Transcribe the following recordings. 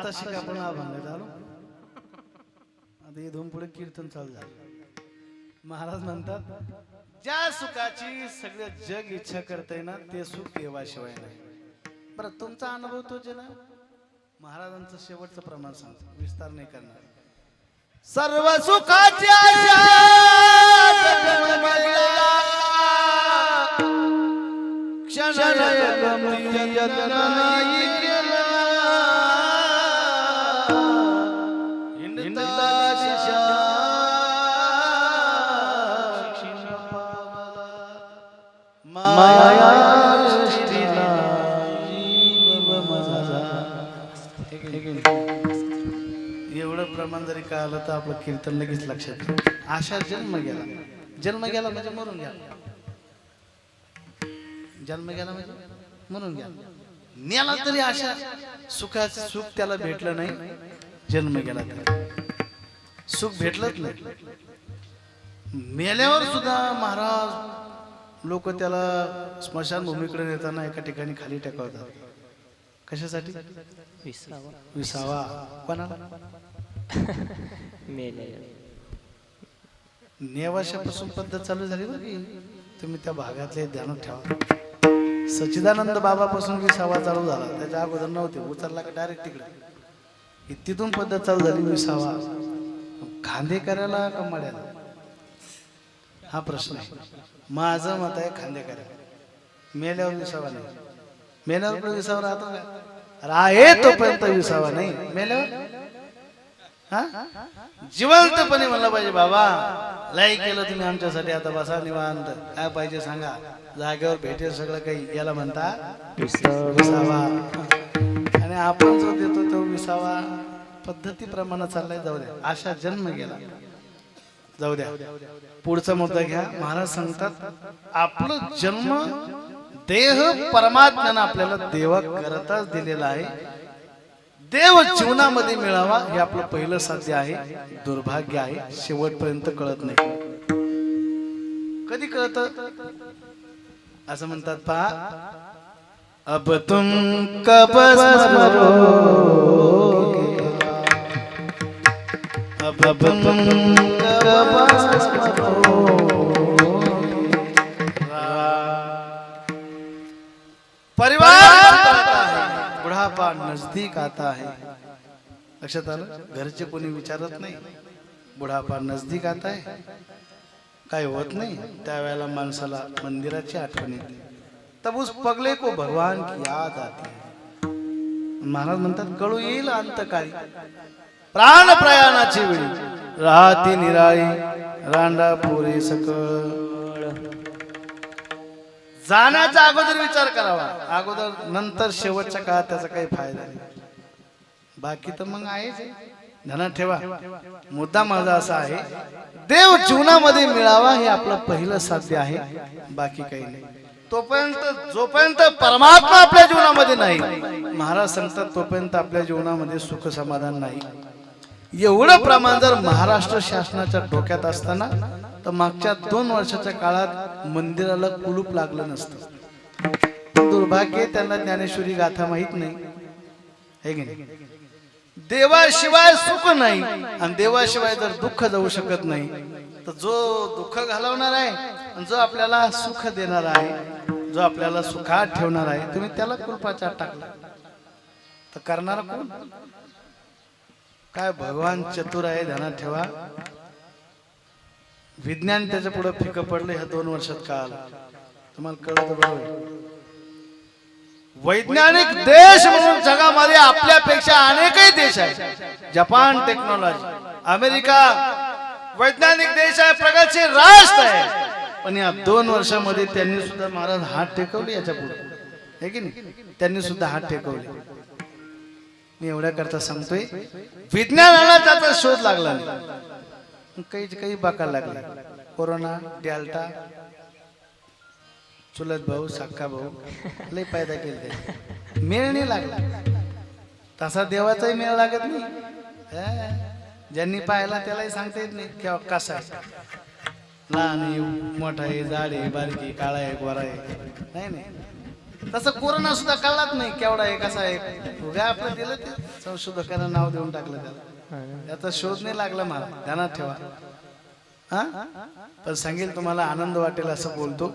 आता शिका आपण अभंग झालो आता इथून पुढे कीर्तन चालू झालं. महाराज म्हणतात ज्या सुखाची सगळं जग इच्छा करतंय ना ते सुख देवाशिवाय नाही. बरं तुमचा अनुभव तो जे ना महाराजांचं शेवटचं प्रमाण सांगतो. विस्तार नाही करणार. सर्व सुखाची आशा माया एवढं प्रमाण जरी कळालं तर आपलं कीर्तन लगेच लक्षात आशा जन्म गेला जन्म गेला म्हणजे मरून गेला जन्म गेला म्हणजे म्हणून गेला नेला तरी आशा सुखाचं सुख त्याला भेटलं नाही. जन्म गेला सुख भेटलंच नाही. मेल्यावर सुद्धा महाराज लोक त्याला स्मशानभूमीकडे नेताना एका ठिकाणी खाली टेकवतात. कशासाठी? विसावा. विसावा. कोणाला? नेवाशापासून पद्धत चालू झाली बरं की तुम्ही त्या भागातले ध्यानात ठेवा. सच्चिदानंद बाबापासून विसावा चालू झाला. त्याच्या अगोदर नव्हते उचलला का डायरेक्ट तिकडे. तिथून पद्धत चालू झाली विसावा. खांदेकऱ्याला का मड्याला हा प्रश्न आहे. माझं मत आहे खांदेकऱ्याला मेल्यावर विसावा नाही. मेल्यावर पण विसावा राहतो का? अरे आहे तोपर्यंत विसावा नाही. मेल्यावर? हा? जिवंतपणे म्हणलं पाहिजे बाबा लय केलं तुम्ही आमच्यासाठी आता बसा निवांत. काय पाहिजे सांगा. जागेवर भेटेल सगळं काही. याला म्हणता विसावा. आणि आपण जो देतो तो विसावा पद्धतीप्रमाणे चाललाय जाऊ द्या. अशा जन्म गेला. जाऊ द्या. पुढचा मुद्दा घ्या. महाराज सांगतात आपलं जन्म देह परमात्म्यानं आपल्याला देवा करताच दिलेला आहे. देव जीवनामध्ये मिळावा हे आपलं पहिलं साध्य आहे. दुर्भाग्य आहे. शेवटपर्यंत कळत नाही. कधी कळत? असं म्हणतात पहा अब तुम कब परिवार बुढ़ापा नजदीक आता है लक्षात आलं? घरचे कोणी विचारत नाही. बुढापा नजदीक आता है काय होत नाही. त्यावेळेला माणसाला मंदिराची आठवण येते. तब उस पगले को भगवान की याद आती महाराज म्हणतात कळू येईल अंतकाळी. प्राण प्रयाणाची वेळी. राहती निराळी रांडा पुरे सकळ. जाण्याचा अगोदर विचार करावा. अगोदर नंतर शेवटच्या काळात त्याचा काही फायदा नाही. बाकी तर मग आहेच आहे. ध्यानात ठेवा. मुद्दा माझा असा आहे देव जीवनामध्ये मिळावा हे आपलं पहिलं साध्य आहे. बाकी काही नाही. तोपर्यंत जोपर्यंत परमात्मा आपल्या जीवनामध्ये नाही महाराज सांगतात तोपर्यंत आपल्या जीवनामध्ये सुख समाधान नाही. एवढं प्रमाण जर महाराष्ट्र शासनाच्या डोक्यात असताना तर मागच्या दोन वर्षाच्या काळात मंदिराला कुलूप लागलं नसतं. दुर्भाग्य त्यांना ज्ञानेश्वरी गाथा माहीत नाही. हे की नाही? देवाशिवाय सुख नाही आणि देवाशिवाय जर दुःख जाऊ शकत नाही तर जो दुःख घालवणार आहे आणि जो आपल्याला सुख देणार आहे जो आपल्याला सुखात ठेवणार आहे तुम्ही त्याला कृपाच्या टाकला. तर करणार कोण? काय भगवान चतुर आहे ध्यानात ठेवा. विज्ञान त्याच्या पुढे फिकं पडलं ह्या दोन वर्षात काल. तुम्हाला कळत बरोबर. वैज्ञानिक देश म्हणून जगामध्ये आपल्यापेक्षा अनेकही देश आहेत. Japan technology. अमेरिका वैज्ञानिक देश आहे प्रगतशील राष्ट्र आहे. पण या दोन वर्षामध्ये त्यांनी सुद्धा महाराज हात टेकवले याच्यापुढे. हे की नाही? त्यांनी सुद्धा हात टेकवले. मी एवढ्या करता सांगतोय. विज्ञानाला त्याचा शोध लागला काही काही बाकायला लागला. कोरोना डेल्टा चुलत भाऊ सक्का भाऊ लय फायदा केले मेळ नाही लागला. तसा देवाचाही मेळ लागत नाही. ज्यांनी पाहिला त्यालाही सांगता येत नाही. केव्हा कसा लहान मोठा आहे जाड आहे बारीक काळा आहे गोरा आहे. नाही नाही. तसं कोरोना सुद्धा कळलाच नाही केवढा आहे कसा आहे उगा आपलं दिलं ते संशोधकांना नाव देऊन टाकलं त्याला. त्याचा शोध नाही लागला मला. ध्यानात ठेवा. हा? पण सांगेल तुम्हाला आनंद वाटेल असं बोलतो.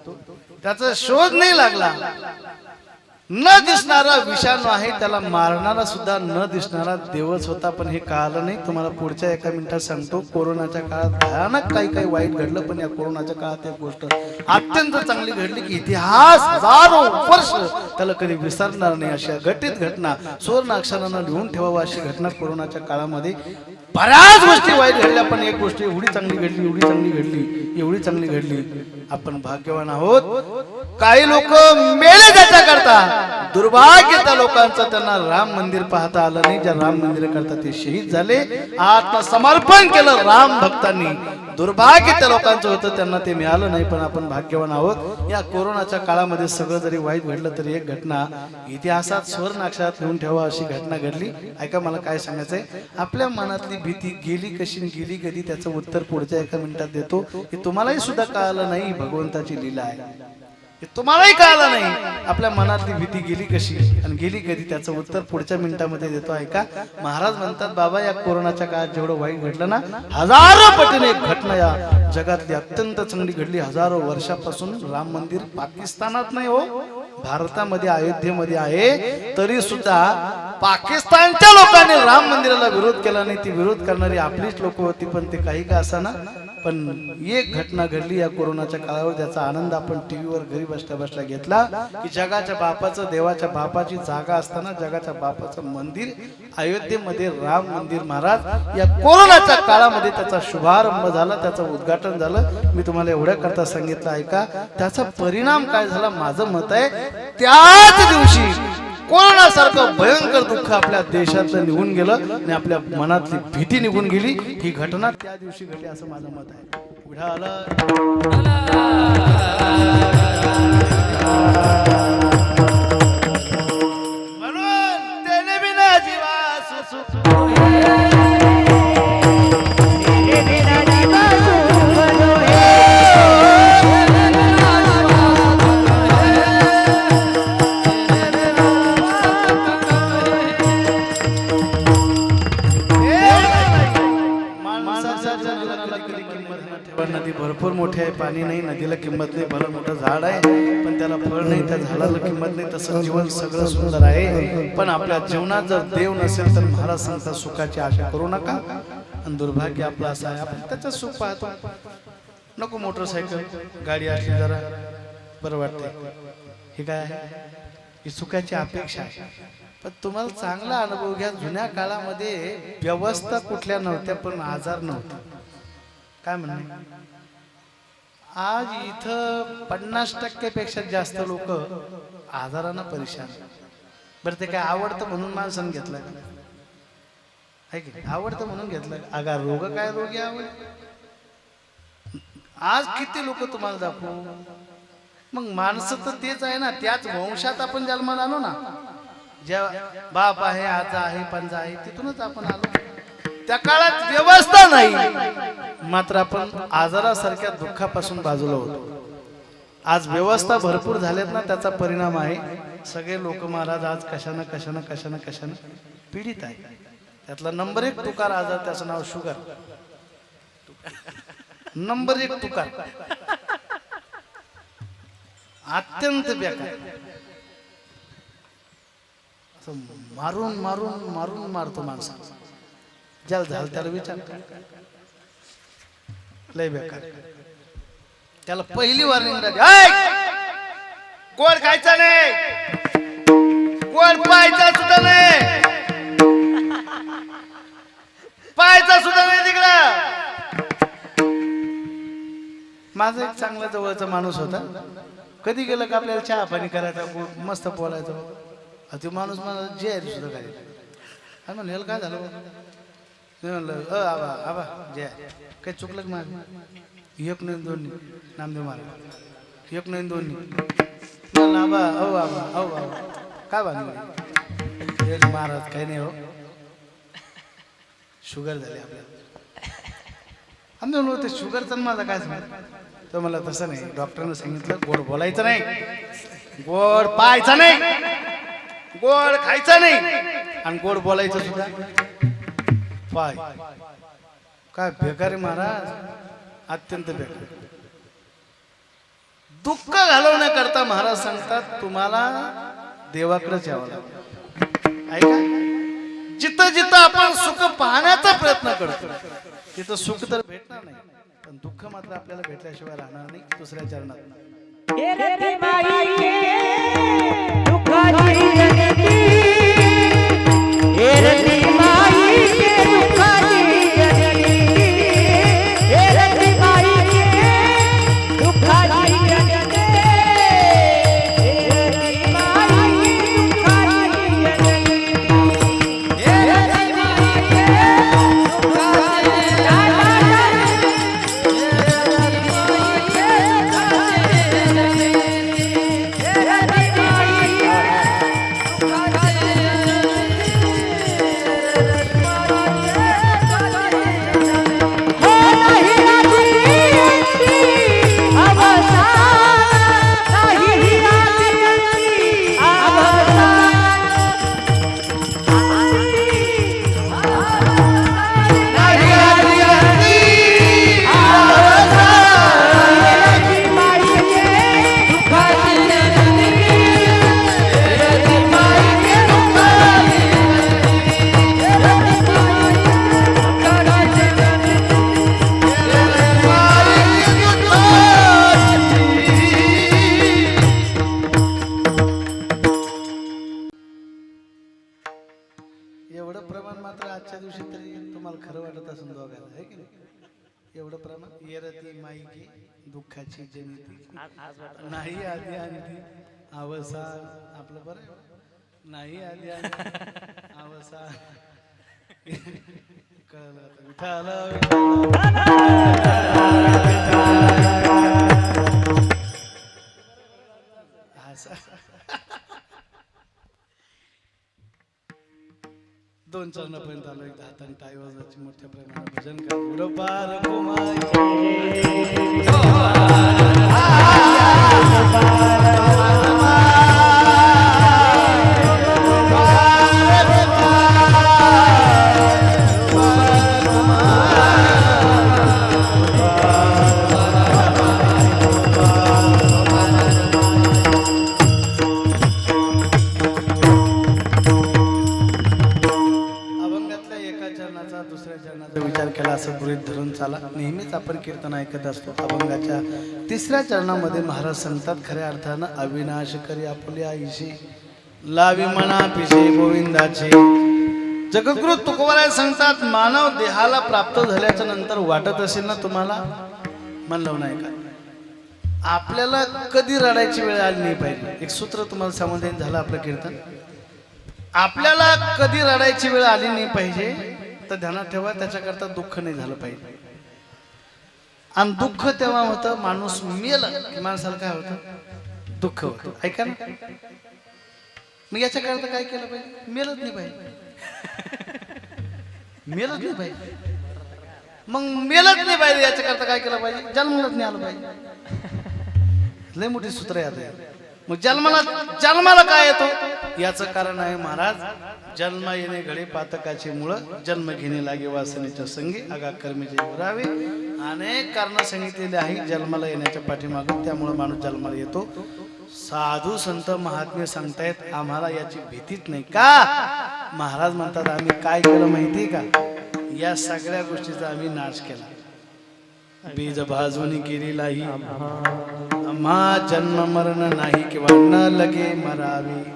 त्याचा शोध नाही लागला. न दिसणारा विषाणू आहे त्याला मारणारा सुद्धा न दिसणारा देवच होता. पण हे कळालं नाही. तुम्हाला पुढच्या एका मिनिटात सांगतो कोरोनाच्या काळात भयानक काही काही वाईट घडलं पण या कोरोनाच्या काळात एक गोष्ट अत्यंत चांगली घडली की इतिहास हजारो वर्ष त्याला कधी विसरणार नाही अशा घटित घटना. सुवर्ण अक्षरानं लिहून ठेवावं अशी घटना कोरोनाच्या काळामध्ये. बऱ्याच गोष्टी वाईट घडल्या पण एक गोष्ट एवढी चांगली घडली एवढी चांगली घडली एवढी चांगली घडली. आपण भाग्यवान आहोत. काही लोक मेले त्याच्याकरता दुर्भाग्य त्या लोकांचं त्यांना राम मंदिर पाहता आलं नाही. ज्या राम मंदिर करता ते शहीद झाले. आत्मसमर्पण केलं राम भक्तांनी. दुर्भाग्य त्या लोकांचं होतं त्यांना ते मिळालं नाही पण आपण भाग्यवान आहोत. या कोरोनाच्या काळामध्ये सगळं जरी वाईट घडलं तरी एक घटना इतिहासात स्वर्णाक्षरात लिहून ठेवा अशी घटना घडली. ऐका मला काय सांगायचंय? आपल्या मनातली भीती गेली कशी गेली कधी त्याचं उत्तर पुढच्या एका मिनिटात देतो. की तुम्हालाही सुद्धा कळालं नाही भगवंताची लीला आहे. तुम्हालाही कळालं नाही. आपल्या मनातली भीती गेली कशी? आणि गेली कधी? त्याचं उत्तर पुढच्या मिनिटामध्ये देतो ऐका. महाराज म्हणतात बाबा या कोरोनाच्या काळात जेवढं वाईट घडलं ना हजारो पटीने एक घटना या जगातली अत्यंत चांगली घडली. हजारो वर्षापासून राम मंदिर पाकिस्तानात नाही हो भारतामध्ये अयोध्येमध्ये आहे. तरी सुद्धा पाकिस्तानच्या लोकांनी राम मंदिराला विरोध केला नाही. ती विरोध करणारी आपलीच लोक होती पण ते काही का असाना पण एक घटना घडली या कोरोनाच्या काळावर त्याचा आनंद आपण टीव्हीवर घरी बसल्या बसल्या घेतला की जगाच्या बापाचं देवाच्या बापाची जागा असताना जगाच्या बापाचं मंदिर अयोध्येमध्ये राम मंदिर महाराज या कोरोनाच्या काळामध्ये त्याचा शुभारंभ झाला त्याचं उद्घाटन झालं. मी तुम्हाला एवढ्या करता सांगितलं ऐका. त्याचा परिणाम काय झाला? माझं मत आहे त्याच दिवशी कोरोनासारखं भयंकर दुःख आपल्या देशातलं निघून गेलं आणि आपल्या मनातली भीती निघून गेली ही घटना त्या दिवशी घडली असं माझं मत आहे. पुढे आलं. नाही तसं जीवन सगळं सुंदर आहे. पण आपल्या जीवनात जर देव नसेल तर महाराज सांगता सुखाची आशा करू नका. आणि दुर्भाग्य आपलं असं आहे. आपण त्याचं सुख पाहतो. नको मोटरसायकल गाडी असली जरा बरं वाटतं हे काय आहे? ही सुखाची अपेक्षा आहे. पण तुम्हाला चांगला अनुभव घ्या. जुन्या काळामध्ये व्यवस्था कुठल्या नव्हत्या पण आजार नव्हता. काय म्हणणे? आज इथं पन्नास टक्क्यापेक्षा जास्त लोक आजारानं परेशान. बरं ते काय आवडतं म्हणून माणसानं घेतलं आहे की नाही? आवडतं म्हणून घेतलं अगा रोग काय रोगी आवड? आज किती लोक तुम्हाला दाखवू? मग माणसं तर तेच आहे ना त्याच वंशात आपण जन्माला आलो ना. ज्या बाप आहे आजा आहे पंजा आहे तिथूनच आपण आलो. त्या काळात व्यवस्था नाही. मात्र आपण आजारासारख्या दुःखापासून बाजूला होतो. आज व्यवस्था भरपूर झाल्यात ना त्याचा परिणाम आहे. सगळे लोक महाराज आज कशानं कशानं कशानं कशानं पीडित आहे त्यातला नंबर एक तुकार आजार त्याचं नाव शुगर. नंबर एक तुकार. अत्यंत बेकार. मारून मारून मारून मारतो माणसा ज्याला झालं त्याला विचार लय बेकार. त्याला पहिली वॉर्निंग झाली "ऐ! गोड खायचा नाही. गोड पाहायचा सुद्धा नाही. पाहायचा सुद्धा नाही तिकडं. माझा एक चांगला जवळचा माणूस होता. कधी गेलं का आपल्याला चहा पाणी करायचा मस्त बोलायचं. तो माणूस मला जे आहे सुद्धा काय म्हणलं "याला काय झालं? बा?" मी म्हणलं अ आबा आबा जे काही चुकलं का माझं एक नाही दोन नाही नामदेव महाराज एक नाही दोन म्हणलं आबा अहो आबा अहो बाबा काय बांधलं महाराज काही नाही हो शुगर झाली आपल्याला आम्ही म्हणलो ते शुगरचं माझा काय सांग तो मला तसं नाही डॉक्टरनं सांगितलं गोड बोलायचं नाही गोड पाहायचं नाही गोड खायचं नाही आणि गोड बोलायचं सुद्धा पाय. काय बेकारी महाराज? अत्यंत बेकार दुःख घालवण्याकरता महाराज सांगतात तुम्हाला देवाकडेच यावं लागतं. ऐका. जिथं जिथं आपण सुख पाहण्याचा प्रयत्न करतो तिथं सुख तर भेटणार नाही पण दुःख मात्र आपल्याला भेटल्याशिवाय राहणार नाही दुसऱ्या चरणात. एवढं प्रमाण? येरती माईकी दुःखाची जनिती. नाही आधी आणि ती अवसान. आपलं बरं बरं. नाही आधी अवसान. कळलं आता. दोन चरणापर्यंत आलो एकदा हाताने वाजवायची मोठ्या प्रमाणात भजन करा. पार कुमाई आपण कीर्तन ऐकत असतो. अभंगाच्या तिसऱ्या चरणामध्ये महाराज सांगतात खऱ्या अर्थानं अविनाश करी आपली आईशी. लावी म्हणा पिशे गोविंदाचे. जगद्गुरु तुकोबाराय सांगतात मानव देहाला प्राप्त झाल्याच्यानंतर वाटत असेल ना तुम्हाला? म्हणलं नाही का? आपल्याला कधी रडायची वेळ आली नाही पाहिजे. एक सूत्र तुम्हाला समाधान झालं आपलं कीर्तन? आपल्याला कधी रडायची वेळ आली नाही पाहिजे तर ध्यानात ठेवा त्याच्याकरता दुःख नाही झालं पाहिजे. आणि दुःख तेव्हा होतं माणूस मेल की माणसाला काय होतं? दुःख होतं. ऐका ना. मग याच्याकरता काय केलं पाहिजे? मेलच नाही पाहिजे. मेलच नाही पाहिजे. मग मेलच नाही पाहिजे याच्याकरता काय केलं पाहिजे? जन्मलंच नाही आलं पाहिजे. लय मोठी सूत्र आहे आता मग जन्माला जन्माला काय येतो? याचं कारण आहे महाराज जन्म येणे घडे पातकाची मुळ जन्म घेणे लागे वासनेच्या संगी आगा कर्मीचे राहावे अनेक कारण सांगितलेले आहे जन्माला येण्याच्या पाठीमागून त्यामुळे माणूस जन्माला येतो. साधू संत महात्मे सांगतायत आम्हाला याची भीतीच नाही का? महाराज म्हणतात आम्ही काय केलं माहितीये का? या सगळ्या गोष्टीचा आम्ही नाश केला. बीज भाजवणी केलेलाही आम्हा जन्म मरण नाही किंवा न लगे मरावे.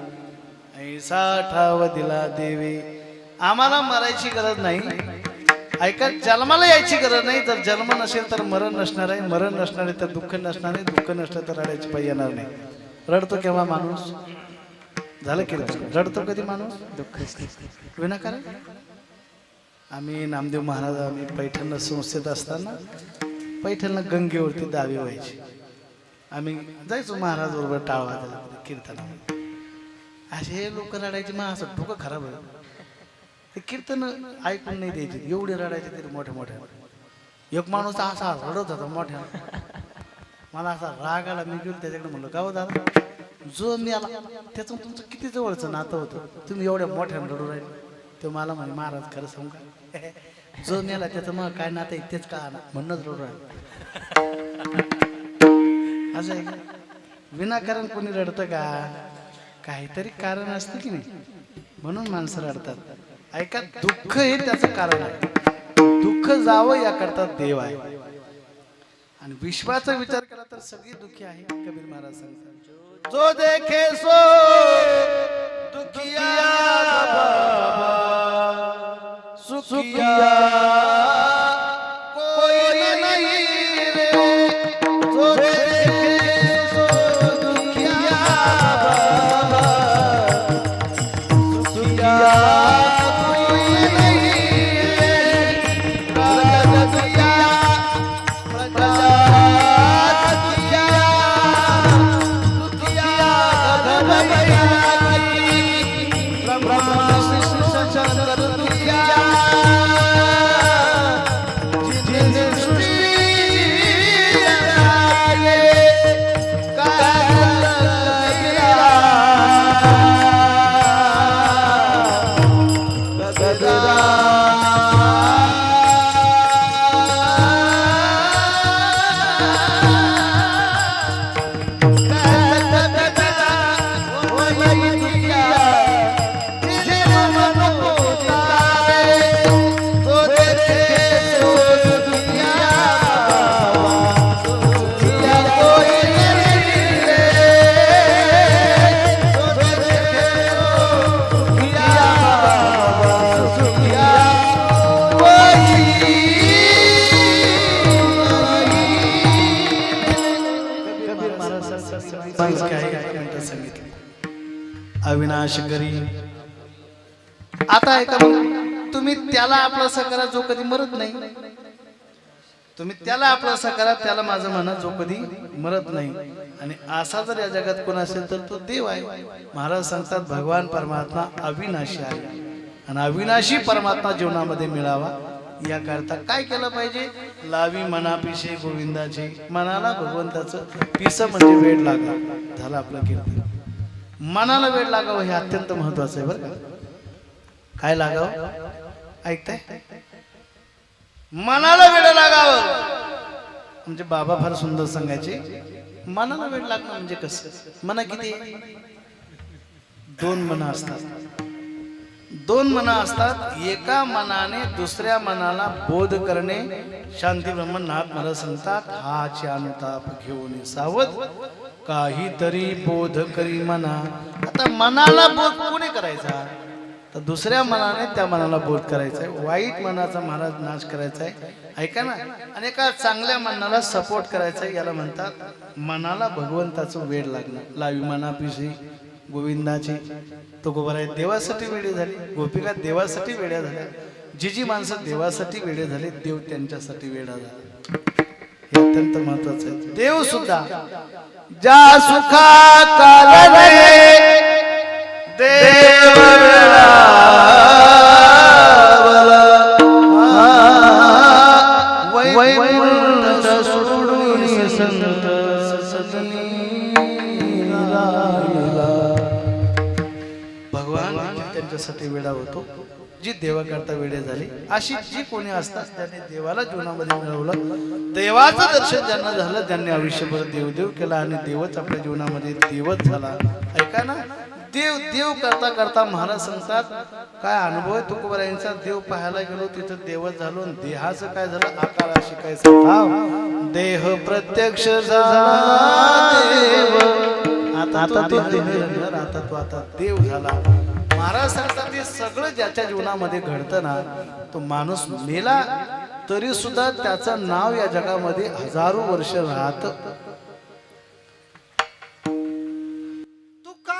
ऐसा ठाव दिला देवे. आम्हाला मरायची गरज नाही. ऐका जन्माला यायची गरज नाही. जर जन्म नसेल तर मरण नसणार आहे. मरण नसणार आहे तर दुःख नसणार आहे. दुःख नसलं तर रडायची पाहिजे येणार नाही. रडतो केव्हा माणूस? झालं की रडतो? कधी माणूस? दुःख विनाकारण? आम्ही नामदेव महाराज आम्ही पैठण संस्थेत असताना पैठणला गंगेवरती दावे व्हायची. आम्ही जायचो महाराज बरोबर टाळवा कीर्तनामध्ये. असे लोक रडायचे मग असं डोकं खराब आहे ते कीर्तन ऐकून नाही द्यायचे एवढे रडायचे तरी मोठ्या मोठ्या एक माणूस असा रडत होता मोठ्या मला असा राग आला मी गेलो त्याच्याकडे म्हणलं का हो दादा? जो मी आला त्याचं तुमचं किती जवळचं नातं होतं? तुम्ही एवढ्या मोठ्या रडू राहिले. ते मला म्हणे महाराज खरं सांगू का? जो नेला त्याचं मग काय नातं आहे तेच का म्हणणंच रडू राहिलं? असं आहे विनाकारण कोणी रडतं का? काहीतरी कारण असतं की नाही? म्हणून माणसं रडतात. ऐका दुःख हे त्याचं कारण आहे. दुःख जावं याकरता देव आहे. आणि विश्वाचा विचार केला तर सगळी दुःखी आहे कबीर महाराज सांगतात. जो देखे सो दुखिया बाबा, सुखिया करा जो कधी मरत नाही तुम्ही त्याला आपला करा त्याला माझं म्हणा जो कधी मरत नाही. आणि असा जर या जगात कोण असेल तर तो देव आहे. महाराज सांगतात भगवान परमात्मा अविनाशी आहे. आणि अविनाशी परमात्मा जीवनामध्ये मिळावा याकरता काय केलं पाहिजे? लावी मना पिशे गोविंदाचे मनाला भगवंताचं पिस म्हणजे वेळ लागला झाला आपलं कीर्तन. मनाला वेळ लागावं हे अत्यंत महत्वाचं आहे बरं का. काय लागावं? ऐकताय? मनाला वेळ लागावं. म्हणजे बाबा फार सुंदर सांगायचे. मनाला वेळ लागणं म्हणजे कसं? मना किती? दोन मना असतात. दोन मना असतात. एका मनाने दुसऱ्या मनाला बोध करणे शांती ब्रह्मनाथ मला सांगतात हाचे अनुताप घेऊन सावध. काहीतरी बोध करी मना. आता मनाला बोध कोणी करायचा? तर दुसऱ्या मनाने त्या मनाला बोध करायचा आहे वाईट मनाचा महाराज नाश करायचा आहे ऐका ना? आणि एका चांगल्या मनाला सपोर्ट करायचा आहे याला म्हणतात मनाला भगवंताचं वेळ लागणं. लावी मनापिशी गोविंदाची. तो गोबर आहे देवासाठी वेळे झाली. गोपिका देवासाठी वेड्या झाल्या. जी जी माणसं देवासाठी वेळे झाले. देव त्यांच्यासाठी वेळा झाला. हे अत्यंत महत्वाचं आहे. देव सुद्धा ज्या सुखा कालने देव जी देवाकरता वेळे झाली अशी जी कोणी असतात त्यांनी देवाला जीवनामध्ये मिळवलं देवाचं दर्शन ज्यांना झालं त्यांनी आयुष्यभर देवदेव केला आणि देवच आपल्या जीवनामध्ये देवच झाला ऐका ना देव देव करता करता महाराज सांगतात काय अनुभव आहे तुकोबरायांचा देव पाहायला गेलो तिथं देवच झालो देहाचं काय झालं आकाराशी काय सांगता देह प्रत्यक्ष झाला आता तो देह आता तो आता देव झाला महाराज सांगतात ते सगळं ज्याच्या जीवनामध्ये घडतं ना तो माणूस मेला तरी सुद्धा त्याचं नाव या जगामध्ये हजारो वर्ष राहत. तू का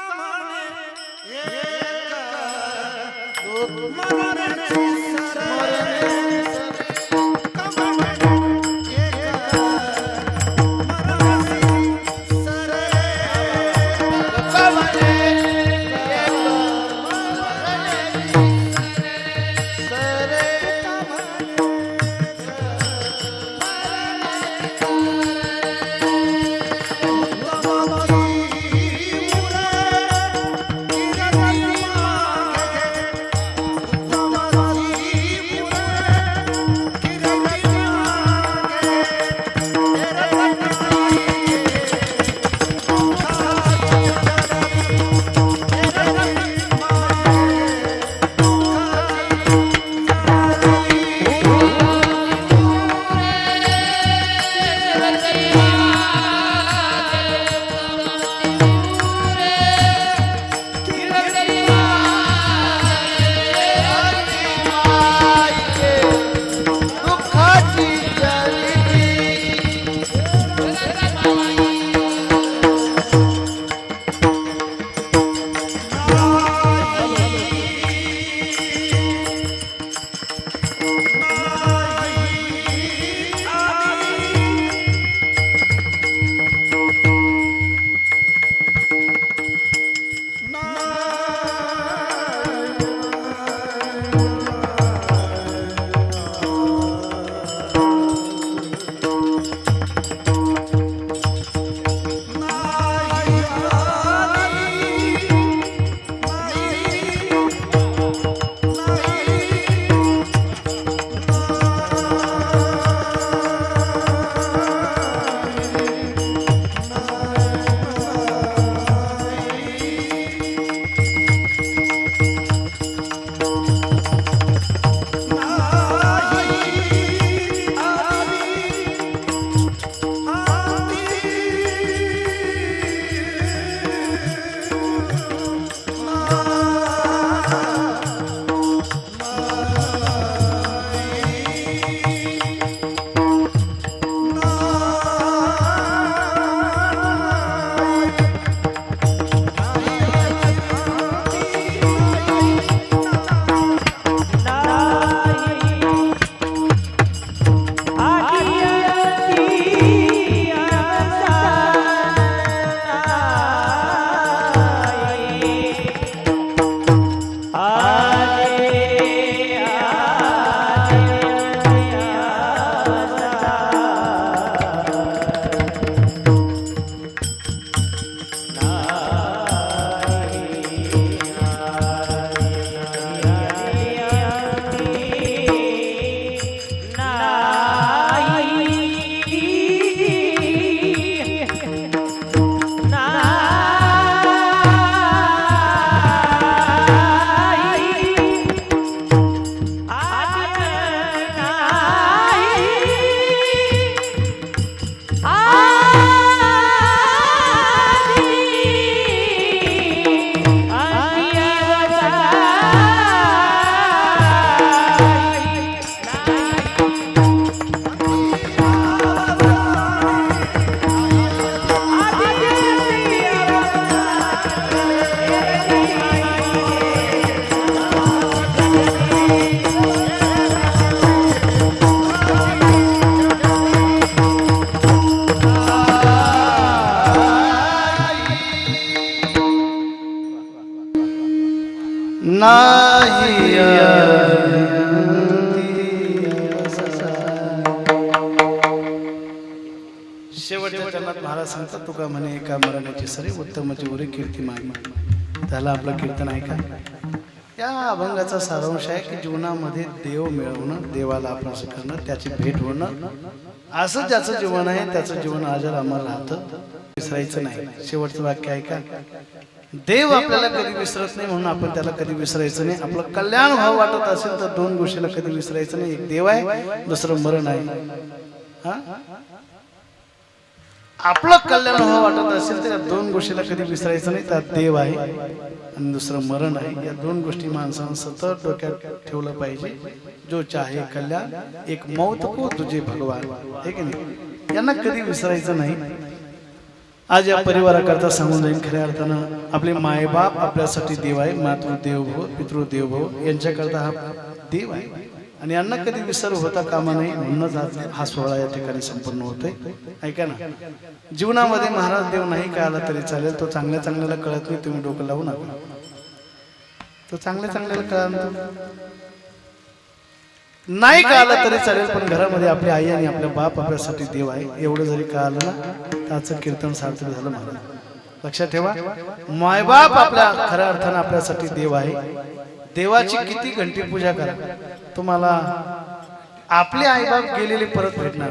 नाही शेवटच्या चरणात महाराज सांगतात तुका म्हणे एका मरणाची सरी उत्तमची उरी कीर्ती माग. त्याला आपलं कीर्तन ऐका या अभंगाचा सारांश आहे की जीवनामध्ये देव मिळवणं देवाला आपण असं करणं त्याची भेट होणं. असं ज्याचं जीवन आहे त्याचं जीवन अजर आम्हाला राहतं. विसरायचं नाही. शेवटचं वाक्य ऐका देव आपल्याला कधी विसरत नाही म्हणून आपण त्याला कधी विसरायचं नाही. आपलं कल्याण भाव वाटत असेल तर दोन गोष्टीला कधी विसरायचं नाही. एक देव आहे दुसरं मरण आहे. हा? आपलं कल्याण व्हावं वाटत असेल तर या दोन गोष्टीला कधी विसरायचं नाही. त्यात देव आहे आणि दुसरं मरण आहे. या दोन गोष्टी माणसानं सतत डोक्यात ठेवलं पाहिजे. जो चाहे कल्याण एक मौत को तुझे भगवान. हे की नाही? यांना कधी विसरायचं नाही. आज या परिवाराकरता सांगून जाईल खऱ्या अर्थानं आपले मायबाप आपल्यासाठी देव आहे मातृदेव भव पितृदेव भव यांच्याकरता हा देव आहे. आणि यांना कधी विसर होता कामा नाही म्हणूनच आज हा सोहळा या ठिकाणी संपन्न होतोय. ऐका ना. जीवनामध्ये महाराज देव नाही काय आला तरी चालेल तो चांगल्या चांगल्याला कळत नाही तुम्ही डोकं लावू नका. तो चांगल्या चांगल्याला कळा नाही कळालं तरी चालेल पण घरामध्ये आपली आई आणि आपला बाप आपल्यासाठी देव आहे. एवढं जरी कळालं ना त्याचं कीर्तन सार्थक झालं महाराज. लक्षात ठेवा मायबाप आपल्या खऱ्या अर्थानं आपल्यासाठी देव आहे. देवाची किती घंटी पूजा करा. तुम्हाला आपले आईबाप गेलेले परत भेटणार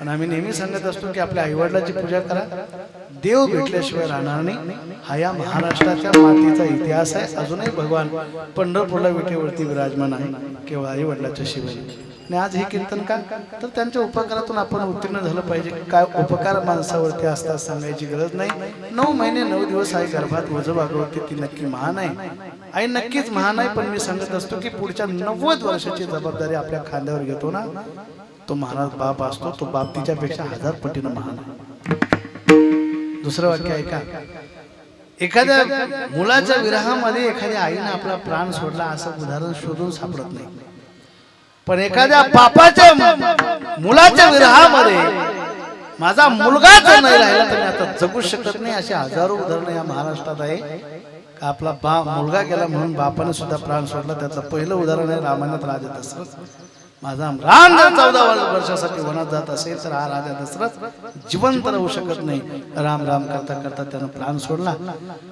पण आम्ही नेहमी सांगत असतो की आपल्या आईवडिलाची पूजा करा. देव भेटल्याशिवाय राहणार नाही. हा या महाराष्ट्राच्या मातीचा इतिहास आहे. अजूनही भगवान पंढरपूरला विटेवरती विराजमान आहे. केवळ आई वडिलाच्या शिवाय. आणि आज हे कीर्तन का? तर त्यांच्या उपकारातून आपण उत्तीर्ण झालं पाहिजे. काय उपकार माणसावरती असतात सांगायची गरज नाही. नऊ महिने नऊ दिवस आई गर्भात वजं वागवते. ती नक्की महान आहे. आई नक्कीच महान आहे पण मी सांगत असतो की पुढच्या नव्वद वर्षाची जबाबदारी आपल्या खांद्यावर घेतो ना? तो महाराज बाप असतो. तो बाप तिच्यापेक्षा हजार पटीनं महान आहे. दुसरं वाक्य ऐका. एखाद्या मुलाच्या विरहामध्ये एखाद्या आईने आपला प्राण सोडला असं उदाहरण शोधून सापडत नाही. पण एखाद्या बापाच्या मुलाच्या विरहामध्ये माझा मुलगाच नाही राहिला तर मी आता जगू शकत नाही अशी हजारो उदाहरणं या महाराष्ट्रात आहे. का आपला बा मुलगा गेला म्हणून बापाने सुद्धा प्राण सोडला त्याचं पहिलं उदाहरण आहे रामायणात दशरथ माझा राम जर चौदा वर्षासाठी वनात जात असेल तर हा राजा दशरथ जिवंत राहू शकत नाही. राम राम करता करता त्यानं प्राण सोडला.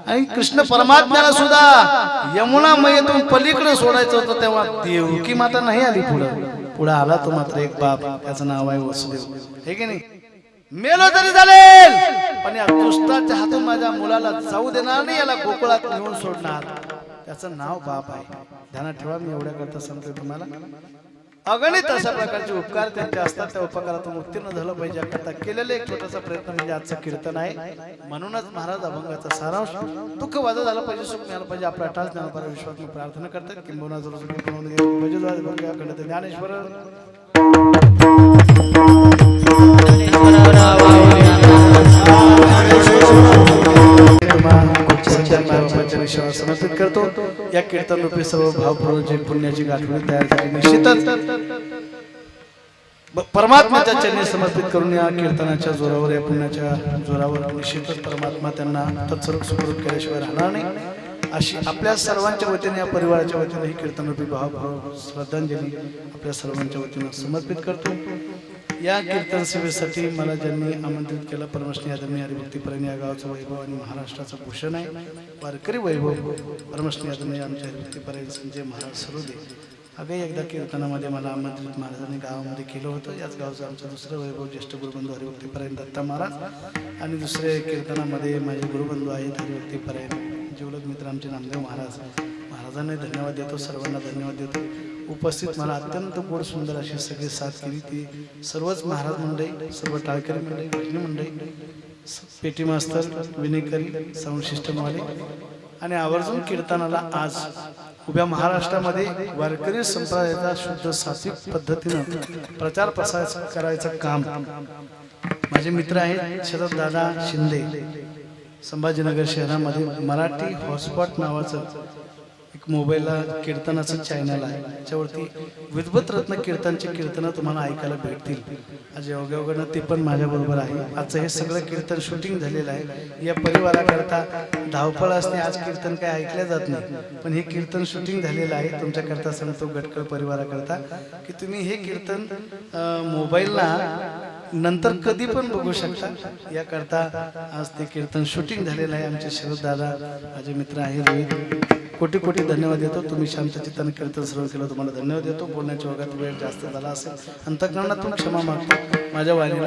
आणि कृष्ण परमात्म्याला सुद्धा यमुना मयेतून पलीकडे सोडायचं होतं तेव्हा देवकी माता नाही आली पुढं. पुढे आला तो मात्र एक बाप. त्याचं नाव आहे वसुदेव. हे की नाही? मेलो तरी चालेल पण या दुष्टाच्या हातून माझ्या मुलाला जाऊ देणार नाही याला गोकुळात नेऊन सोडणार. त्याचं नाव बाप आहे. ध्यानात ठेवा मी एवढ्या करता सांगतोय तुम्हाला. अगणित अशा प्रकारचे उपकार त्यांचे असतात त्या उपकारातून उत्तीर्ण झालं पाहिजे. याकरता केलेले एक छोटासा प्रयत्न म्हणजे आजचं कीर्तन आहे. म्हणूनच महाराज अभंगाचा सारांश दुःख वाजा झालं पाहिजे सुख मिळालं पाहिजे. आपल्या अठाच ज्ञानपरा विश्वास मी प्रार्थना करतात किंबहुना जर सुखी बनवून दिली समर्पित करतो. या कीर्तन रूपी सर्व भावपूर्वक पुण्याची गाठवणी तयार झाली निश्चितच. ब- परमात्म्याच्या चरणी समर्पित करून या कीर्तनाच्या जोरावर या पुण्याच्या जोरावर निश्चितच परमात्मा त्यांना तत्सरूप सुखरूप केल्याशिवाय राहणार नाही. अशी आपल्या सर्वांच्या वतीने या परिवाराच्या वतीने ही कीर्तनरूपी भाव श्रद्धांजली आपल्या सर्वांच्या वतीनं समर्पित करतो. या कीर्तन सेवेसाठी मला ज्यांनी आमंत्रित केलं परमश्री आदरणीय हरिभक्तीपर्यंत या गावाचं वैभव आणि महाराष्ट्राचं भूषण आहे वारकरी वैभव परमश्री आदरणीय आमच्या हरिभक्तीपर्यंत संजय महाराज सरोदे. अगे एकदा कीर्तनामध्ये मला आमंत्रित महाराजांनी गावामध्ये केलं होतं. याच गावचं आमचं दुसरं वैभव ज्येष्ठ गुरुबंधू हरिभक्तीपर्यंत दत्ता महाराज आणि दुसरे कीर्तनामध्ये माझे गुरुबंधू आहेत हरिभक्तीपर्यंत जीवलग मित्र आमचे नामदेव महाराज. महाराजांना धन्यवाद देतो सर्वांना धन्यवाद देतो. उपस्थित मला अत्यंत गोड सुंदर अशी सगळी साथ केली. ती सर्वच महाराज मंडळी सर्व टाळकरी मंडळी भजनी मंडळी पेटी मास्तर विनेकरी साऊंड सिस्टमवाले आणि आवर्जून कीर्तनाला आज उभ्या महाराष्ट्रामध्ये वारकरी संप्रदायाचा शुद्ध सात्विक पद्धतीनं प्रचार प्रसार करायचं काम. माझे मित्र आहेत शरद दादा शिंदे. संभाजीनगर शहरामध्ये मराठी हॉटस्पॉट नावाचं मोबाईलला कीर्तनाचं चॅनल आहे. त्याच्यावरती विद्वत रत्न कीर्तनचे कीर्तनं तुम्हाला ऐकायला भेटतील. आज योगायोगानं ते पण माझ्याबरोबर आहे. आजचं हे सगळं कीर्तन शूटिंग झालेलं आहे. या परिवाराकरता धावपळ असते आज कीर्तन काय ऐकल्या जात नाही. पण हे कीर्तन शूटिंग झालेलं आहे तुमच्याकरता सांगतो गटकळ परिवाराकरता की तुम्ही हे कीर्तन मोबाईलला नंतर कधी पण बघू शकता. याकरता आज ते कीर्तन शूटिंग झालेलं आहे. आमचे शरद दादा माझे मित्र आहे कोटी कोटी धन्यवाद देतो. तुम्ही शांत चित्ताने कीर्तन सर्व केलं तुम्हाला धन्यवाद देतो. बोलण्याच्या वगात वेळ जास्त झाला असेल. अंतकरणातून क्षमा मागतो. माझ्या वाहिनीला